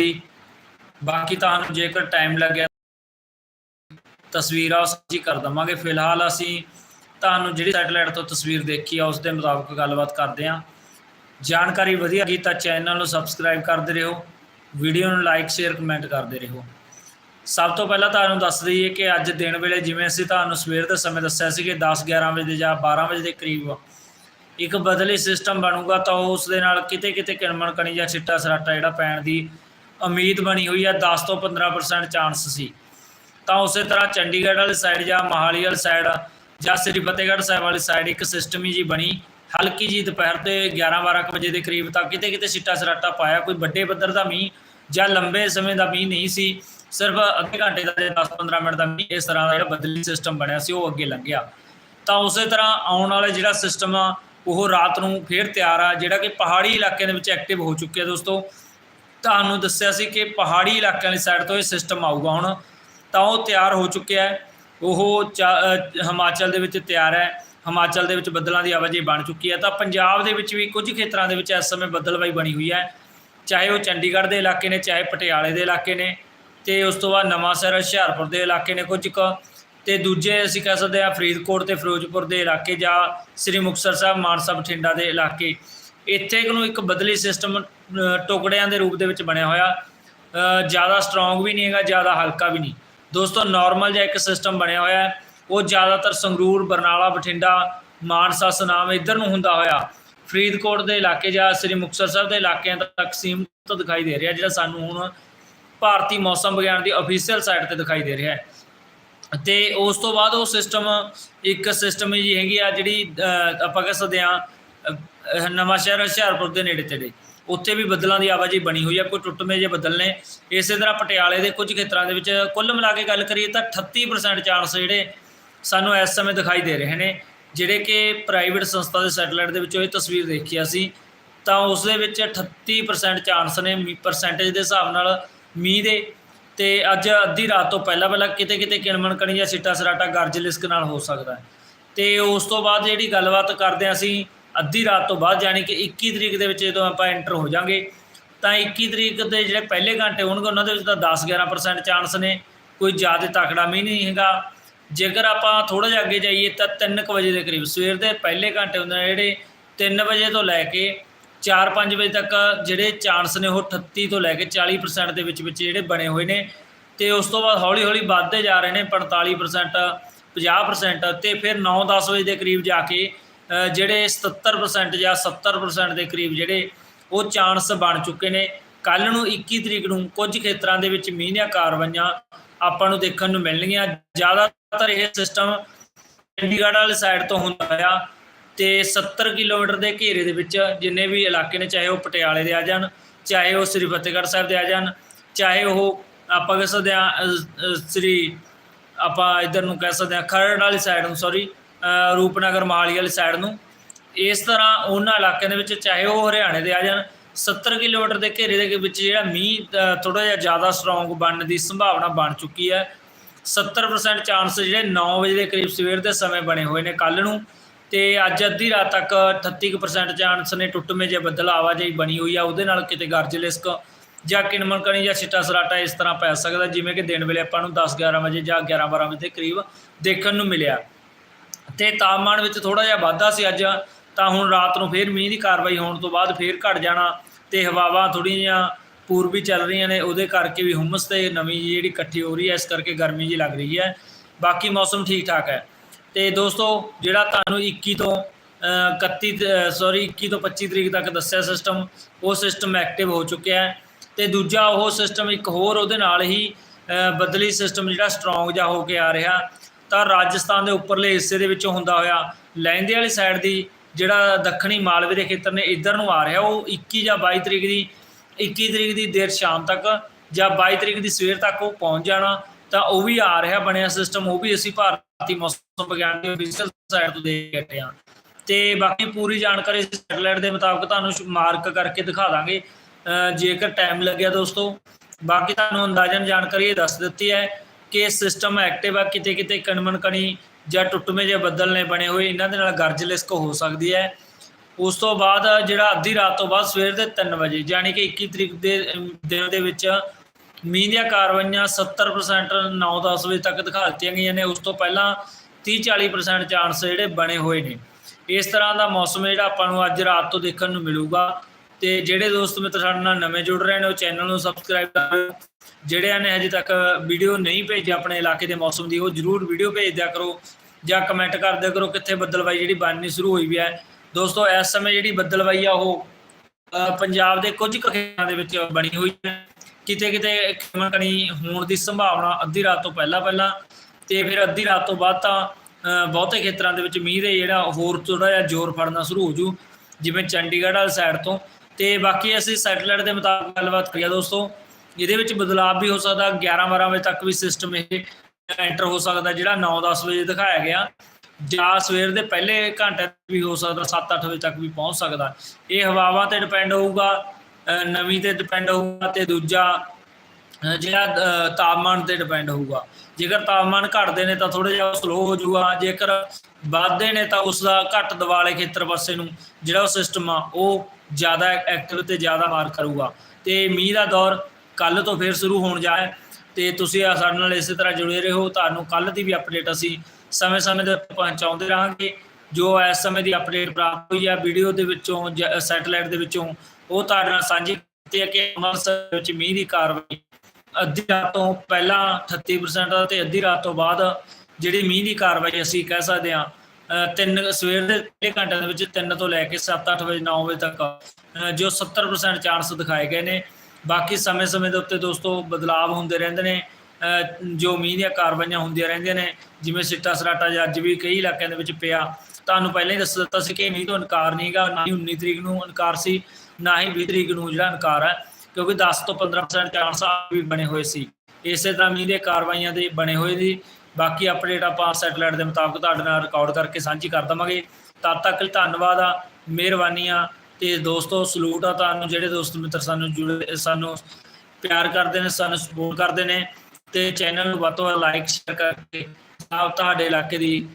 ਦੀ ਬਾਕੀ ਤੁਹਾਨੂੰ ਜੇਕਰ ਟਾਈਮ ਲੱਗਿਆ, ਤਸਵੀਰਾਂ ਸਾਂਝੀ ਕਰ ਦਵਾਂਗੇ। ਫਿਲਹਾਲ ਅਸੀਂ ਤੁਹਾਨੂੰ ਜਿਹੜੀ ਸੈਟਲਾਈਟ ਤੋਂ ਤਸਵੀਰ ਦੇਖੀ ਆ, ਉਸ ਦੇ ਮੁਤਾਬਕ ਗੱਲਬਾਤ ਕਰਦੇ ਹਾਂ ਜਾਣਕਾਰੀ ਵਧੀਆ ਗਈ ਤਾਂ ਚੈਨਲ ਨੂੰ ਸਬਸਕ੍ਰਾਈਬ ਕਰਦੇ ਰਹੋ। ਵੀਡੀਓ ਨੂੰ ਲਾਈਕ ਸ਼ੇਅਰ ਕਮੈਂਟ ਕਰਦੇ ਰਹੋ। ਸਭ ਤੋਂ ਪਹਿਲਾਂ ਤੁਹਾਨੂੰ ਦੱਸ ਦਈਏ ਕਿ ਅੱਜ ਦਿਨ ਵੇਲੇ ਜਿਵੇਂ ਅਸੀਂ ਤੁਹਾਨੂੰ ਸਵੇਰ ਦੇ ਸਮੇਂ ਦੱਸਿਆ ਸੀ ਕਿ 10 11 ਵਜੇ ਜਾਂ 12 ਵਜੇ ਦੇ ਕਰੀਬ ਇੱਕ ਬਦਲੀ ਸਿਸਟਮ ਬਣੂਗਾ ਤਾਂ ਉਸ ਦੇ ਨਾਲ ਕਿਤੇ ਕਿਤੇ ਕਿਣਮਣ ਕਣੀ ਜਾਂ ਛਿੱਟਾ ਸਰਾਟਾ ਜਿਹੜਾ ਪੈਣ ਦੀ ਉਮੀਦ ਬਣੀ ਹੋਈ ਹੈ 10 ਤੋਂ 15% ਚਾਂਸ ਸੀ। ਤਾਂ ਉਸੇ ਤਰ੍ਹਾਂ ਚੰਡੀਗੜ੍ਹ ਵਾਲੀ ਸਾਈਡ ਜਾਂ ਮਹਾਲੀ ਵਾਲੀ ਸਾਈਡ ਜਾਂ ਸ੍ਰੀ ਫਤਿਹਗੜ੍ਹ ਸਾਹਿਬ ਵਾਲੀ ਸਾਈਡ ਇੱਕ ਸਿਸਟਮ ਹੀ ਜੀ ਬਣੀ। ਹਲਕੀ ਜੀ ਦੁਪਹਿਰ ਦੇ 11 12 ਕੁ ਵਜੇ ਦੇ ਕਰੀਬ ਤੱਕ ਕਿਤੇ ਕਿਤੇ ਸਿੱਟਾ ਸਰਾਟਾ ਪਾਇਆ। ਕੋਈ ਵੱਡੇ ਪੱਧਰ ਦਾ ਮੀਂਹ ਜਾਂ ਲੰਬੇ ਸਮੇਂ ਦਾ ਮੀਂਹ ਨਹੀਂ ਸੀ। ਸਿਰਫ ਅੱਧੇ ਘੰਟੇ ਦਾ 10-15 ਮਿੰਟ ਦਾ ਮੀਂਹ ਇਸ ਤਰ੍ਹਾਂ ਦਾ ਜਿਹੜਾ ਬਦਲੀ ਸਿਸਟਮ ਬਣਿਆ ਸੀ, ਉਹ ਅੱਗੇ ਲੰਘਿਆ। ਤਾਂ ਉਸੇ ਤਰ੍ਹਾਂ ਆਉਣ ਵਾਲਾ ਜਿਹੜਾ ਸਿਸਟਮ ਆ, ਉਹ ਰਾਤ ਨੂੰ ਫੇਰ ਤਿਆਰ ਆ, ਜਿਹੜਾ ਕਿ ਪਹਾੜੀ ਇਲਾਕਿਆਂ ਦੇ ਵਿੱਚ ਐਕਟਿਵ ਹੋ ਚੁੱਕਿਆ ਦੋਸਤੋ। ਤੁਹਾਨੂੰ ਦੱਸਿਆ ਸੀ ਕਿ ਪਹਾੜੀ ਇਲਾਕਿਆਂ ਦੀ ਸਾਈਡ ਤੋਂ ਇਹ ਸਿਸਟਮ ਆਊਗਾ ਹੁਣ। ਤਾਂ ਉਹ ਤਿਆਰ ਹੋ ਚੁੱਕਿਆ ਹੈ। ਉਹ ਚਾ- ਹਿਮਾਚਲ ਦੇ ਵਿੱਚ ਤਿਆਰ ਹੈ। ਹਿਮਾਚਲ ਦੇ ਵਿੱਚ ਬੱਦਲਾਂ ਦੀ ਆਵਾਜਾਈ ਬਣ ਚੁੱਕੀ ਹੈ। ਤਾਂ ਪੰਜਾਬ ਦੇ ਵਿੱਚ ਵੀ ਕੁਝ ਖੇਤਰਾਂ ਦੇ ਵਿੱਚ ਇਸ ਸਮੇਂ ਬੱਦਲਬਾਈ ਬਣੀ ਹੋਈ ਹੈ। ਚਾਹੇ ਉਹ ਚੰਡੀਗੜ੍ਹ ਦੇ ਇਲਾਕੇ ਨੇ, ਚਾਹੇ ਪਟਿਆਲੇ ਦੇ ਇਲਾਕੇ ਨੇ ਤੇ ਉਸ ਤੋਂ ਬਾਅਦ ਨਵਾਂਸ਼ਹਿਰ, ਹੁਸ਼ਿਆਰਪੁਰ ਦੇ ਇਲਾਕੇ ਨੇ ਕੁਝ ਕੁ ਤੇ ਦੂਜੇ ਅਸੀਂ ਕਹਿ ਸਕਦੇ ਹਾਂ ਫਰੀਦਕੋਟ ਤੇ ਫਿਰੋਜ਼ਪੁਰ ਦੇ ਇਲਾਕੇ ਜਾਂ ਸ੍ਰੀ ਮੁਕਤਸਰ ਸਾਹਿਬ, ਮਾਨਸਾ, ਬਠਿੰਡਾ ਦੇ ਇਲਾਕੇ। ਇੱਥੇ ਨੂੰ ਇੱਕ ਬਦਲੀ ਸਿਸਟਮ ਟੁਕੜਿਆਂ ਦੇ ਰੂਪ ਦੇ ਵਿੱਚ ਬਣਿਆ ਹੋਇਆ। ਜ਼ਿਆਦਾ ਸਟਰੋਂਗ ਵੀ ਨਹੀਂ ਹੈਗਾ, ਜ਼ਿਆਦਾ ਹਲਕਾ ਵੀ ਨਹੀਂ। ਦੋਸਤੋ ਨਾਰਮਲ ਜਿਹਾ ਇੱਕ ਸਿਸਟਮ ਬਣਿਆ ਹੋਇਆ ਹੈ। ਉਹ ਜ਼ਿਆਦਾਤਰ ਸੰਗਰੂਰ, ਬਰਨਾਲਾ, ਬਠਿੰਡਾ, ਮਾਨਸਾ, ਸੁਨਾਮ ਇੱਧਰ ਨੂੰ ਹੁੰਦਾ ਹੋਇਆ। ਫਰੀਦਕੋਟ ਦੇ ਇਲਾਕੇ ਜਾਂ ਸ੍ਰੀ ਮੁਕਤਸਰ ਸਾਹਿਬ ਦੇ ਇਲਾਕਿਆਂ ਤੱਕ ਸੀਮਤ ਦਿਖਾਈ ਦੇ ਰਿਹਾ, ਜਿਹੜਾ ਸਾਨੂੰ ਹੁਣ ਭਾਰਤੀ ਮੌਸਮ ਵਿਗਿਆਨ ਦੀ ਅਫੀਸ਼ੀਅਲ ਸਾਈਟ ਤੇ ਦਿਖਾਈ ਦੇ ਰਿਹਾ ਹੈ। ਤੇ ਉਸ ਤੋਂ ਬਾਅਦ ਉਹ ਸਿਸਟਮ ਇੱਕ ਸਿਸਟਮ ਜੀ ਹੈਗੀ ਆ ਜਿਹੜੀ ਆਪਾਂ ਕਹਿ ਸਕਦੇ ਆ ਨਵਾਂ ਸ਼ਹਿਰ ਹੁਸ਼ਿਆਰਪੁਰ ਦੇ ਨੇੜੇ ਤੇੜੇ। ਉੱਥੇ ਵੀ ਬੱਦਲਾਂ ਦੀ ਆਵਾਜਾਈ ਬਣੀ ਹੋਈ ਹੈ ਕੋਈ ਟੁੱਟਵੇਂ ਜੇ ਬੱਦਲ ਨੇ। ਇਸੇ ਤਰ੍ਹਾਂ ਪਟਿਆਲੇ ਦੇ ਕੁਝ ਖੇਤਰਾਂ ਦੇ ਵਿੱਚ ਕੁੱਲ ਮਿਲਾ ਕੇ ਗੱਲ ਕਰੀਏ ਤਾਂ 38% ਚਾਂਸ ਜਿਹੜੇ ਸਾਨੂੰ ਇਸ ਸਮੇਂ ਦਿਖਾਈ ਦੇ ਰਹੇ ਨੇ, ਜਿਹੜੇ ਕਿ ਪ੍ਰਾਈਵੇਟ ਸੰਸਥਾ ਦੇ ਸੈਟੇਲਾਈਟ ਦੇ ਵਿੱਚੋਂ ਇਹ ਤਸਵੀਰ ਦੇਖੀ ਆ ਸੀ ਤਾਂ ਉਸ ਦੇ ਵਿੱਚ 38% ਚਾਂਸ ਨੇ ਪਰਸੈਂਟੇਜ ਦੇ ਹਿਸਾਬ ਨਾਲ ਮੀਂਹ ਦੇ। ਤੇ ਅੱਜ ਅੱਧੀ ਰਾਤ ਤੋਂ ਪਹਿਲਾਂ ਪਹਿਲਾਂ ਕਿਤੇ ਕਿਤੇ ਕਿਣਮਣ ਕਣੀ ਜਾਂ ਸਿੱਟਾ, ਸਰਾਟਾ, ਗਰਜ ਲਿਸਕ ਨਾਲ ਹੋ ਸਕਦਾ। ਹੈ ਤੇ ਉਸ ਤੋਂ ਬਾਅਦ ਜਿਹੜੀ ਗੱਲਬਾਤ ਕਰਦੇ ਹਾਂ ਅਸੀਂ ਅੱਧੀ ਰਾਤ ਤੋਂ ਬਾਅਦ, ਯਾਨੀ ਕਿ 21 ਤਰੀਕ ਦੇ ਵਿੱਚ ਜਦੋਂ ਆਪਾਂ ਐਂਟਰ ਹੋ ਜਾਾਂਗੇ, ਤਾਂ 21 ਤਰੀਕ ਦੇ ਜਿਹੜੇ ਪਹਿਲੇ ਘੰਟੇ ਹੋਣਗੇ, ਉਹਨਾਂ ਦੇ ਵਿੱਚ ਤਾਂ 10-11% ਚਾਂਸ ਨੇ, ਕੋਈ ਜ਼ਿਆਦਾ ਤਕੜਾ ਮੀਂਹ ਨਹੀਂ ਹੈਗਾ। ਜੇਕਰ ਆਪਾਂ ਥੋੜਾ ਜਿਹਾ ਅੱਗੇ ਜਾਈਏ, ਤਾਂ 3:00 ਵਜੇ ਦੇ ਕਰੀਬ, ਸਵੇਰ ਦੇ ਪਹਿਲੇ ਘੰਟੇ ਹੁੰਦੇ ਨੇ ਜਿਹੜੇ 3 ਵਜੇ ਤੋਂ ਲੈ ਕੇ 4-5 ਵਜੇ ਤੱਕ ਜਿਹੜੇ ਚਾਂਸ ਨੇ, ਉਹ 38 ਤੋਂ ਲੈ ਕੇ 40% ਦੇ ਵਿੱਚ ਵਿੱਚ ਜਿਹੜੇ ਬਣੇ ਹੋਏ ਨੇ। ਤੇ ਉਸ ਤੋਂ ਬਾਅਦ ਹੌਲੀ-ਹੌਲੀ ਵੱਧਦੇ ਜਾ ਰਹੇ ਨੇ 45% 50% ਤੇ ਫਿਰ 9-10 ਵਜੇ ਦੇ ਕਰੀਬ ਜਾ ਕੇ ਜਿਹੜੇ 77% ਜਾਂ 70% ਦੇ ਕਰੀਬ ਜਿਹੜੇ ਉਹ ਚਾਂਸ ਬਣ ਚੁੱਕੇ ਨੇ। ਕੱਲ ਨੂੰ 21 ਤਰੀਕ ਨੂੰ ਕੁਝ ਖੇਤਰਾਂ ਦੇ ਵਿੱਚ ਮੀਂਹ ਦੀਆਂ ਕਾਰਵਾਈਆਂ ਆਪਾਂ ਨੂੰ ਦੇਖਣ ਨੂੰ ਮਿਲਣਗੀਆਂ। ਜ਼ਿਆਦਾਤਰ ਇਹ ਸਿਸਟਮ ਚੰਡੀਗੜ੍ਹ ਵਾਲੀ ਸਾਈਡ ਤੋਂ ਹੁੰਦਾ ਆ ਤੇ 70 ਕਿਲੋਮੀਟਰ ਦੇ ਘੇਰੇ ਦੇ ਵਿੱਚ ਜਿੰਨੇ ਵੀ ਇਲਾਕੇ ਨੇ, ਚਾਹੇ ਉਹ ਪਟਿਆਲੇ ਦੇ ਆ ਜਾਣ, ਚਾਹੇ ਉਹ ਸ੍ਰੀ ਫਤਿਹਗੜ੍ਹ ਸਾਹਿਬ ਦੇ ਆ ਜਾਣ, ਚਾਹੇ ਉਹ ਆਪਾਂ ਕਹਿ ਸਕਦੇ ਆ ਸ੍ਰੀ ਆਪਾਂ ਇਧਰ ਨੂੰ ਕਹਿ ਸਕਦੇ ਆ ਖਰੜ ਵਾਲੀ ਸਾਈਡ ਨੂੰ ਸੌਰੀ ਰੂਪਨਗਰ ਮਹਾਲੀ ਵਾਲੀ ਸਾਈਡ ਨੂੰ। ਇਸ ਤਰ੍ਹਾਂ ਉਹਨਾਂ ਇਲਾਕਿਆਂ ਦੇ ਵਿੱਚ ਚਾਹੇ ਉਹ ਹਰਿਆਣੇ ਦੇ ਆ ਜਾਣ 70 ਕਿਲੋਮੀਟਰ ਦੇ ਘੇਰੇ ਦੇ ਵਿੱਚ ਜਿਹੜਾ ਮੀਂਹ ਥੋੜਾ ਜਿਹਾ ਜ਼ਿਆਦਾ ਸਟਰੋਂਗ ਬਣਨ ਦੀ ਸੰਭਾਵਨਾ ਬਣ ਚੁੱਕੀ ਹੈ। 70% ਚਾਂਸ ਜਿਹੜੇ 9 ਵਜੇ ਦੇ ਕਰੀਬ ਸਵੇਰ ਦੇ ਸਮੇਂ ਬਣੇ ਹੋਏ ਨੇ ਕੱਲ ਨੂੰ। ਤੇ ਅੱਜ ਅੱਧੀ ਰਾਤ ਤੱਕ 38% ਚਾਂਸ ਨੇ ਟੁੱਟਵੇਂ ਜੇ ਬੱਦਲ ਆਵਾਜਾਈ ਬਣੀ ਹੋਈ ਆ। ਉਹਦੇ ਨਾਲ ਕਿਤੇ ਗਰਜ ਲਿਸਕ ਜਾਂ ਕਿਣਮਣਕਣੀ ਜਾਂ ਛਿੱਟਾ ਸਰਾਟਾ ਇਸ ਤਰ੍ਹਾਂ ਪੈ ਸਕਦਾ, ਜਿਵੇਂ ਕਿ ਦਿਨ ਵੇਲੇ ਆਪਾਂ ਨੂੰ 10 11 ਵਜੇ ਜਾਂ 11 12 ਵਜੇ ਦੇ ਕਰੀਬ ਦੇਖਣ ਨੂੰ ਮਿਲਿਆ। ਤੇ ਤਾਪਮਾਨ ਵਿੱਚ ਥੋੜਾ ਜਿਹਾ ਵਾਧਾ ਸੀ ਅੱਜ ਤਾਂ ਹੁਣ ਰਾਤ ਨੂੰ ਫੇਰ ਮੀਂਹ ਦੀ ਕਾਰਵਾਈ ਹੋਣ ਤੋਂ ਬਾਅਦ ਫੇਰ ਘਟ ਜਾਣਾ ਤੇ ਹਵਾਵਾਂ ਥੋੜ੍ਹੀਆਂ ਜਿਹੀਆਂ ਪੂਰਬੀ ਚੱਲ ਰਹੀਆਂ ਨੇ ਉਹਦੇ ਕਰਕੇ ਵੀ ਹੁਮਸ ਤੇ ਨਵੀਂ ਜਿਹੀ ਜਿਹੜੀ ਇਕੱਠੀ ਹੋ ਰਹੀ ਹੈ ਇਸ ਕਰਕੇ ਗਰਮੀ ਜੀ ਲੱਗ ਰਹੀ ਹੈ। ਬਾਕੀ ਮੌਸਮ ਠੀਕ ਠਾਕ ਹੈ। ਤੇ ਦੋਸਤੋ ਜਿਹੜਾ ਤੁਹਾਨੂੰ 21 ਤੋਂ ਅ, 31 ਸੌਰੀ 21 ਤੋਂ 25 ਤਰੀਕ ਤੱਕ ਦੱਸਿਆ ਸਿਸਟਮ ਉਹ ਸਿਸਟਮ ਐਕਟਿਵ ਹੋ ਚੁੱਕਿਆ ਹੈ। ਤੇ ਦੂਜਾ ਉਹ ਸਿਸਟਮ ਇੱਕ ਹੋਰ ਉਹਦੇ ਨਾਲ ਹੀ ਬਦਲੀ ਸਿਸਟਮ ਜਿਹੜਾ ਸਟਰੋਂਗ ਜਾ ਹੋ ਕੇ ਆ ਰਿਹਾ। ਤਾਂ ਰਾਜਸਥਾਨ ਦੇ ਉੱਪਰਲੇ ਹਿੱਸੇ ਦੇ ਵਿੱਚੋਂ ਹੁੰਦਾ ਹੋਇਆ ਲਹਿੰਦੇ ਵਾਲੀ ਸਾਈਡ ਦੀ ਜਿਹੜਾ ਦੱਖਣੀ ਮਾਲਵੇ ਦੇ ਖੇਤਰ ਨੇ ਇੱਧਰ ਨੂੰ ਆ ਰਿਹਾ, ਉਹ 21 ਜਾਂ 22 ਤਰੀਕ ਦੀ 21 ਤਰੀਕ ਦੀ ਦੇਰ ਸ਼ਾਮ ਤੱਕ ਜਾਂ 22 ਤਰੀਕ ਦੀ ਸਵੇਰ ਤੱਕ ਉਹ ਪਹੁੰਚ ਜਾਣਾ, ਤਾਂ ਉਹ ਵੀ ਆ ਰਿਹਾ ਬਣਿਆ ਸਿਸਟਮ ਉਹ ਵੀ ਅਸੀਂ ਭਾਰਤੀ ਮੌਸਮ ਵਿਗਿਆਨ ਦੀ ਅਫੀਸ਼ੀਅਲ ਸਾਈਟ ਤੋਂ ਦੇਖ ਰਹੇ ਹਾਂ। ਤੇ ਬਾਕੀ ਪੂਰੀ ਜਾਣਕਾਰੀ ਸੈਟੇਲਾਈਟ ਦੇ ਮੁਤਾਬਕ ਤੁਹਾਨੂੰ ਮਾਰਕ ਕਰਕੇ ਦਿਖਾ ਦਾਂਗੇ। ਜੇਕਰ ਟਾਈਮ ਲੱਗਿਆ ਦੋਸਤੋ, ਬਾਕੀ ਤੁਹਾਨੂੰ ਅੰਦਾਜ਼ਨ ਜਾਣਕਾਰੀ ਇਹ ਦੱਸ ਦਿੱਤੀ ਹੈ ਕਿ ਸਿਸਟਮ ਐਕਟਿਵ ਆ, ਕਿਤੇ ਕਿਤੇ ਕਣਮਣ ਕਣੀ ਜਾਂ ਟੁੱਟਵੇਂ ਜਿਹੇ ਬੱਦਲ ਨੇ ਬਣੇ ਹੋਏ, ਇਹਨਾਂ ਦੇ ਨਾਲ ਗਰਜ ਲਿਸਕ ਹੋ ਸਕਦੀ ਹੈ। ਉਸ ਤੋਂ ਬਾਅਦ ਜਿਹੜਾ ਅੱਧੀ ਰਾਤ ਤੋਂ ਬਾਅਦ ਸਵੇਰ ਦੇ 3 ਵਜੇ, ਯਾਨੀ ਕਿ 21 ਤਰੀਕ ਦੇ ਦਿਨ ਦੇ ਵਿੱਚ ਮੀਂਹ ਦੀਆਂ ਕਾਰਵਾਈਆਂ 70% 9-10 ਵਜੇ ਤੱਕ ਦਿਖਾ ਦਿੱਤੀਆਂ ਗਈਆਂ ਨੇ। ਉਸ ਤੋਂ ਪਹਿਲਾਂ 30-40% ਚਾਂਸ ਜਿਹੜੇ ਬਣੇ ਹੋਏ ਨੇ। ਇਸ ਤਰ੍ਹਾਂ ਦਾ ਮੌਸਮ ਜਿਹੜਾ ਆਪਾਂ ਨੂੰ ਅੱਜ ਰਾਤ ਤੋਂ ਦੇਖਣ ਨੂੰ ਮਿਲੂਗਾ। ਤੇ ਜਿਹੜੇ ਦੋਸਤ ਮਿੱਤਰ ਸਾਡੇ ਨਾਲ ਨਵੇਂ ਜੁੜ ਰਹੇ ਨੇ, ਉਹ ਚੈਨਲ ਨੂੰ ਸਬਸਕ੍ਰਾਈਬ ਕਰੋ ਜਿਹੜਿਆਂ ਨੇ ਹਜੇ ਤੱਕ ਵੀਡੀਓ ਨਹੀਂ ਭੇਜੀ ਆਪਣੇ ਇਲਾਕੇ ਦੇ ਮੌਸਮ ਦੀ, ਉਹ ਜਰੂਰ ਵੀਡੀਓ ਭੇਜ ਦਿਆ ਕਰੋ ਜਾਂ ਕਮੈਂਟ ਕਰ ਦਿਆ ਕਰੋ ਕਿੱਥੇ ਬੱਦਲਵਾਈ ਜਿਹੜੀ ਬਣਨੀ ਸ਼ੁਰੂ ਹੋਈ ਵੀ ਹੈ। ਦੋਸਤੋ, ਇਸ ਸਮੇਂ ਜਿਹੜੀ ਬੱਦਲਵਾਈ ਆ, ਉਹ ਪੰਜਾਬ ਦੇ ਕੁਝ ਕੁ ਖੇਤਰਾਂ ਦੇ ਵਿੱਚ ਬਣੀ ਹੋਈ ਹੈ। ਕਿਤੇ ਕਿਤੇ ਕਣੀ ਹੋਣ ਦੀ ਸੰਭਾਵਨਾ ਅੱਧੀ ਰਾਤ ਤੋਂ ਪਹਿਲਾਂ ਪਹਿਲਾਂ ਤੇ ਫਿਰ ਅੱਧੀ ਰਾਤ ਤੋਂ ਬਾਅਦ ਤਾਂ ਬਹੁਤੇ ਖੇਤਰਾਂ ਦੇ ਵਿੱਚ ਮੀਂਹ ਦੇ ਜਿਹੜਾ ਹੋਰ ਥੋੜਾ ਜਿਹਾ ਜ਼ੋਰ ਫੜਨਾ ਸ਼ੁਰੂ ਹੋ ਜੂ, ਜਿਵੇਂ ਚੰਡੀਗੜ੍ਹ ਵਾਲੀ ਸਾਈਡ ਤੋਂ। ਤੇ ਬਾਕੀ ਅਸੀਂ ਸੈਟਲਾਈਟ ਦੇ ਮੁਤਾਬਕ ਗੱਲਬਾਤ ਕਰੀਏ ਦੋਸਤੋ, ਇਹਦੇ ਵਿੱਚ ਬਦਲਾਅ ਵੀ ਹੋ ਸਕਦਾ 11 12 ਵਜੇ ਤੱਕ ਵੀ ਸਿਸਟਮ ਇਹ ਐਂਟਰ ਹੋ ਸਕਦਾ, ਜਿਹੜਾ 9 10 ਵਜੇ ਦਿਖਾਇਆ ਗਿਆ, ਜਾਂ ਸਵੇਰ ਦੇ ਪਹਿਲੇ ਘੰਟੇ ਵੀ ਹੋ ਸਕਦਾ 7 8 ਵਜੇ ਤੱਕ ਵੀ ਪਹੁੰਚ ਸਕਦਾ। ਇਹ ਹਵਾਵਾਂ ਤੇ ਡਿਪੈਂਡ ਹੋਊਗਾ ਨਵੀਂ ਤੇ ਡਿਪੈਂਡ ਹੋਊਗਾ ਤੇ ਦੂਜਾ ਜਿਹੜਾ ਤਾਪਮਾਨ ਤੇ ਡਿਪੈਂਡ ਹੋਊਗਾ। ਜੇਕਰ ਤਾਪਮਾਨ ਘਟਦੇ ਨੇ ਤਾਂ ਥੋੜਾ ਜਿਹਾ ਸਲੋ ਹੋ ਜਾਊਗਾ, ਜੇਕਰ ਵੱਧਦੇ ਨੇ ਤਾਂ ਉਸ ਦਾ ਘੱਟ ਦਵਾਲੇ ਖੇਤਰ ਪਾਸੇ ਨੂੰ ਜਿਹੜਾ ਉਹ ਸਿਸਟਮ ਆ, ਉਹ ਜ਼ਿਆਦਾ ਐਕਟਿਵ ਤੇ ਜ਼ਿਆਦਾ ਮਾਰ ਕਰੂਗਾ। ਤੇ ਮੀਂਹ ਦਾ ਦੌਰ ਕੱਲ ਤੋਂ ਫੇਰ ਸ਼ੁਰੂ ਹੋਣ ਜਾ ਹੈ। ਤੇ ਤੁਸੀਂ ਸਾਡੇ ਨਾਲ ਇਸੇ ਤਰ੍ਹਾਂ ਜੁੜੇ ਰਹੋ। ਤੁਹਾਨੂੰ ਕੱਲ ਦੀ ਵੀ ਅਪਡੇਟ ਅਸੀਂ ਸਮੇਂ-ਸਮੇਂ ਤੇ ਪਹੁੰਚਾਉਂਦੇ ਰਹਾਂਗੇ। ਜੋ ਇਸ ਸਮੇਂ ਦੀ ਅਪਡੇਟ ਪ੍ਰਾਪਤ ਹੋਈ ਹੈ ਵੀਡੀਓ ਦੇ ਵਿੱਚੋਂ ਸੈਟੇਲਾਈਟ ਦੇ ਵਿੱਚੋਂ, ਉਹ ਤੁਹਾਡੇ ਨਾਲ ਸਾਂਝੀ ਕੀਤੀ ਹੈ ਕਿ ਅੰਮ੍ਰਿਤਸਰ ਵਿੱਚ ਮੀਂਹ ਦੀ ਕਾਰਵਾਈ ਅੱਧੀ ਰਾਤ ਤੋਂ ਪਹਿਲਾਂ 38% ਤੇ ਅੱਧੀ ਰਾਤ ਤੋਂ ਬਾਅਦ ਜਿਹੜੀ ਮੀਂਹ ਦੀ ਕਾਰਵਾਈ ਅਸੀਂ ਕਹਿ ਸਕਦੇ ਹਾਂ ਤਿੰਨ ਸਵੇਰ ਦੇ ਪਹਿਲੇ ਘੰਟਿਆਂ ਦੇ ਵਿੱਚ 3 ਤੋਂ ਲੈ ਕੇ 7-8 ਵਜੇ 9 ਵਜੇ ਤੱਕ ਜੋ 70% ਚਾਂਸ ਦਿਖਾਏ ਗਏ ਨੇ। ਬਾਕੀ ਸਮੇਂ-ਸਮੇਂ ਦੇ ਉੱਤੇ ਦੋਸਤੋ ਬਦਲਾਅ ਹੁੰਦੇ ਰਹਿੰਦੇ ਨੇ। ਜੋ ਮੀਂਹ ਦੀਆਂ ਕਾਰਵਾਈਆਂ ਹੁੰਦੀਆਂ ਰਹਿੰਦੀਆਂ ਨੇ, ਜਿਵੇਂ ਸਿੱਟਾ ਸਰਾਟਾ ਜਾਂ ਅੱਜ ਵੀ ਕਈ ਇਲਾਕਿਆਂ ਦੇ ਵਿੱਚ ਪਿਆ। ਤੁਹਾਨੂੰ ਪਹਿਲਾਂ ਹੀ ਦੱਸ ਦਿੱਤਾ ਸੀ ਕਿ ਮੀਂਹ ਤੋਂ ਇਨਕਾਰ ਨਹੀਂਗਾ ਨਾ ਹੀ 19 ਤਰੀਕ ਨੂੰ ਇਨਕਾਰ ਸੀ, ਨਾ ਹੀ 20 ਤਰੀਕ ਨੂੰ ਜਿਹੜਾ ਇਨਕਾਰ ਹੈ, ਕਿਉਂਕਿ 10 ਤੋਂ 15% ਚਾਂਸ ਵੀ ਬਣੇ ਹੋਏ ਸੀ। ਇਸੇ ਤਰ੍ਹਾਂ ਮੀਂਹ ਦੀਆਂ ਕਾਰਵਾਈਆਂ ਦੇ ਬਣੇ ਹੋਏ ਸੀ। ਬਾਕੀ ਅਪਡੇਟ ਆਪਾਂ ਸੈਟਲਾਈਟ ਦੇ ਮੁਤਾਬਕ ਤੁਹਾਡੇ ਨਾਲ ਰਿਕਾਰਡ ਕਰਕੇ ਸਾਂਝੀ ਕਰ ਦਵਾਂਗੇ। ਤਦ ਤੱਕ ਲਈ ਧੰਨਵਾਦ ਆ, ਮਿਹਰਬਾਨੀ ਆ ਤੇ ਦੋਸਤੋ ਸਲੂਟ ਆ ਤੁਹਾਨੂੰ, ਜਿਹੜੇ ਦੋਸਤ ਮਿੱਤਰ ਸਾਨੂੰ ਜੁੜੇ, ਸਾਨੂੰ ਪਿਆਰ ਕਰਦੇ ਨੇ, ਸਾਨੂੰ ਸਪੋਰਟ ਕਰਦੇ ਨੇ ਤੇ ਚੈਨਲ ਨੂੰ ਵੱਧ ਤੋਂ ਵੱਧ ਲਾਈਕ ਸ਼ੇਅਰ ਕਰਕੇ ਆਪ ਤੁਹਾਡੇ ਇਲਾਕੇ ਦੀ